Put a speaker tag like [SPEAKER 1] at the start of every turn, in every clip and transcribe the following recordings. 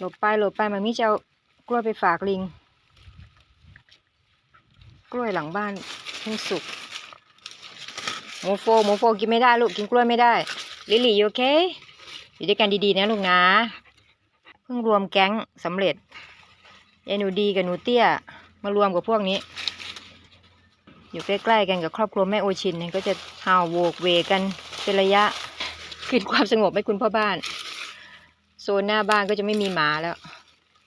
[SPEAKER 1] หลบไปหลบไปมามิจะเอากล้วยไปฝากลิง กล้วยหลังบ้านเพิ่งสุกโมโฟโมโฟกินไม่ได้ลูกกินกล้วยไม่ได้ลิลี่โอเคอยู่ด้วยกันดีๆนะลูกนะ เพิ่งรวมแก๊งสำเร็จยายหนูดีกับหนูเตี้ยมารวมกับพวกนี้ อยู่ใกล้ๆกันกับครอบครัวแม่โอชินเนี่ยก็จะห่าโวกเวกกันเป็นระยะคืนความสงบให้คุณพ่อบ้าน โซนหน้าบ้านก็จะไม่มีหมาแล้ว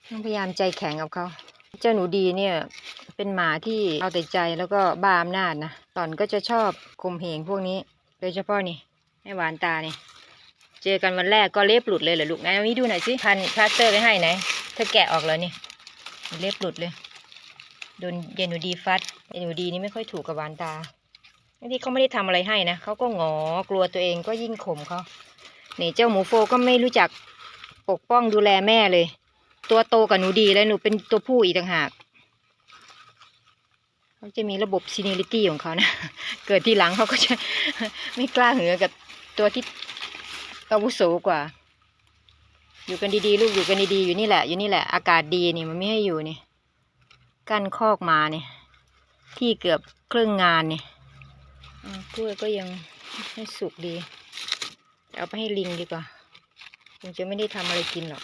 [SPEAKER 1] ต้องพยายามใจแข็งกับเขาเจ้าหนูดีเนี่ยเป็นหมาที่เอาแต่ใจแล้วก็บ้าอำนาจนะตอนก็จะชอบข่มเหงพวกนี้ โดยเฉพาะนี่แม่หวานตานี่เจอกันวันแรกก็เล็บหลุดเลยเหรอลูกไหนเอานี้ดูหน่อยสิพันพลาสเตอร์ไว้ให้ไหนเธอแกะออกแล้วนี่เล็บหลุดเลยโดนเยนูดีฟัดเยนูดีนี่ไม่ค่อยถูกกับหวานตาที่เขาไม่ได้ทำอะไรให้นะเขาก็หงอกลัวตัวเองก็ยิ่งข่มเขาเนี่เจ้าหมูโฟก็ไม่รู้จัก ปกป้องดูแลแม่เลย ตัวโตกับหนูดีแล้วหนูเป็นตัวผู้อีกต่างหากเขาจะมีระบบซีเนลิตี้ของเขานะ เกิดทีหลังเขาก็จะไม่กล้าเหนือกับตัวที่อาวุโสกว่า อยู่กันดีๆ ลูกอยู่กันดีๆอยู่นี่แหละ อยู่นี่แหละอากาศดีนี่มันไม่ให้อยู่นี่กั้นคอกมาเนี่ยที่เกือบครึ่งงานเนี่ยกล้วยก็ยังไม่สุกดี เอาไปให้ลิงดีกว่า งจะไม่ได้ทำอะไรกินหรอก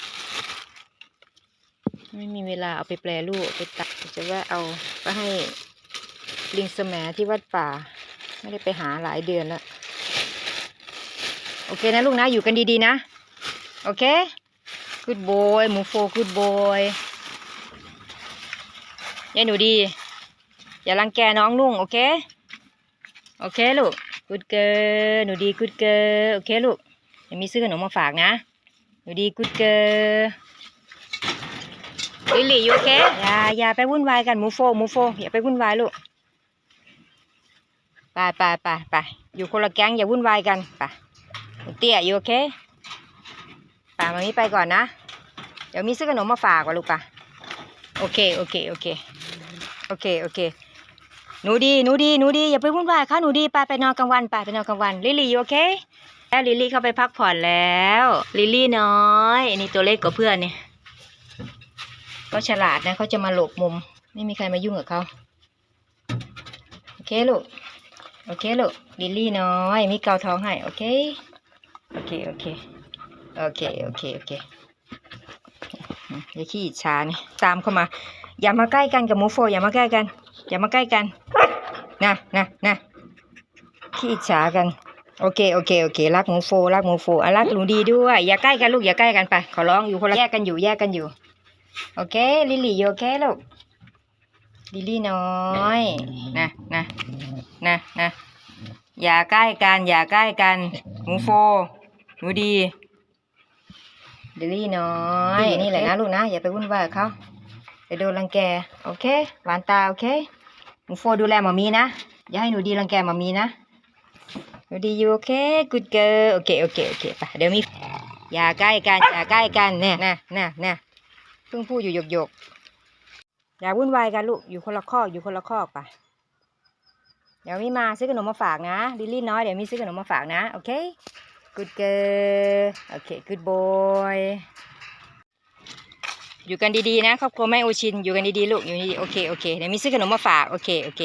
[SPEAKER 1] ไม่มีเวลาเอาไปแปรรูปไปตัดจะว่าเอาไปให้ลิงสมที่วัดป่า ไม่ได้ไปหาหลายเดือนแล้ว โอเคนะลูกนะ อยู่กันดีๆนะ โอเค good boy หมูโฟ good boy ยายหนูดี อย่ารังแกน้องนุ่ง โอเค โอเคลูก good girl หนูดี good girl โอเคลูกเดี๋ยวมีซื้อขนมมาฝากนะ หนูดี good girl ลิลลี่อยู่โอเคอย่าอย่าไปวุ่นวายกันหมูโฟหมูโฟอย่าไปวุ่นวายลูกไปไปไปไปอยู่คนละแก๊งอย่าวุ่นวายกันไปหนูเตี้ยอยู่โอเคป่ามามีไปก่อนนะ เดี๋ยวมีซื้อขนมมาฝากว่ะลูกป่ะโอเคโอเคโอเคโอเคโอเคหนูดีหนูดีหนูดีอย่าไปวุ่นวายค่ะหนูดีไปไปนอนกลางวันไปไปนอนกลางวันลิลลี่อยู่โอเค แล้วลิลี่เข้าไปพักผ่อนแล้วลิลี่น้อยอันนี้ตัวเล็กกว่าเพื่อนเนี่ยก็ฉลาดนะเขาจะมาหลบมุม ไม่มีใครมายุ่งกับเขาโอเคลูกโอเคลูกลิลลี่น้อยมีเกาท้องให้โอเคโอเคโอเคโอเคโอเคโอเคอย่าขี้อิจฉานี่ตามเข้ามา อย่ามาใกล้กันกับหมูโฟอย่ามาใกล้กัน อย่ามาใกล้กันนะนะนะขี้อิจฉากัน โอเคโอเคโอเครักหมูโฟรักหมูโฟอะรักหนูดีด้วย อย่าใกล้กันลูกอย่าใกล้กันไป ขอร้องอยู่คนละแยกกันอยู่แยกกันอยู่ โอเค ลิลลี่อยู่โอเคลูกลิลลี่น้อยนะนะนะนะอย่าใกล้กัน อย่าใกล้กันหมูโฟหนูดีลิลลี่น้อยนี่แหละนะลูกนะอย่าไปวุ่นวายกับเขาจะโดนรังแกโอเคหวานตาโอเคหนูโฟดูแลหมามีนะอย่าให้หนูดีรังแกหมามีนะ หนูดีอยู่โอเค good girl โอเคโอเคโอเคไปเดี๋ยวมีอย่าใกล้กันอย่าใกล้กันเนี่ยนะนะนะเพิ่งพูดอยู่หยกหยกอย่าวุ่นวายกันลูกอยู่คนละคอกอยู่คนละคอกไปเดี๋ยวมีมาซื้อขนมมาฝากนะลิลลี่น้อยเดี๋ยวมีซื้อขนมมาฝากนะโอเค good girl โอเค good boy อยู่กันดีๆนะครอบครัวแม่โอชินอยู่กันดีๆลูกอยู่ดีๆโอเคโอเคเดี๋ยวมีซื้อขนมมาฝากโอเคโอเค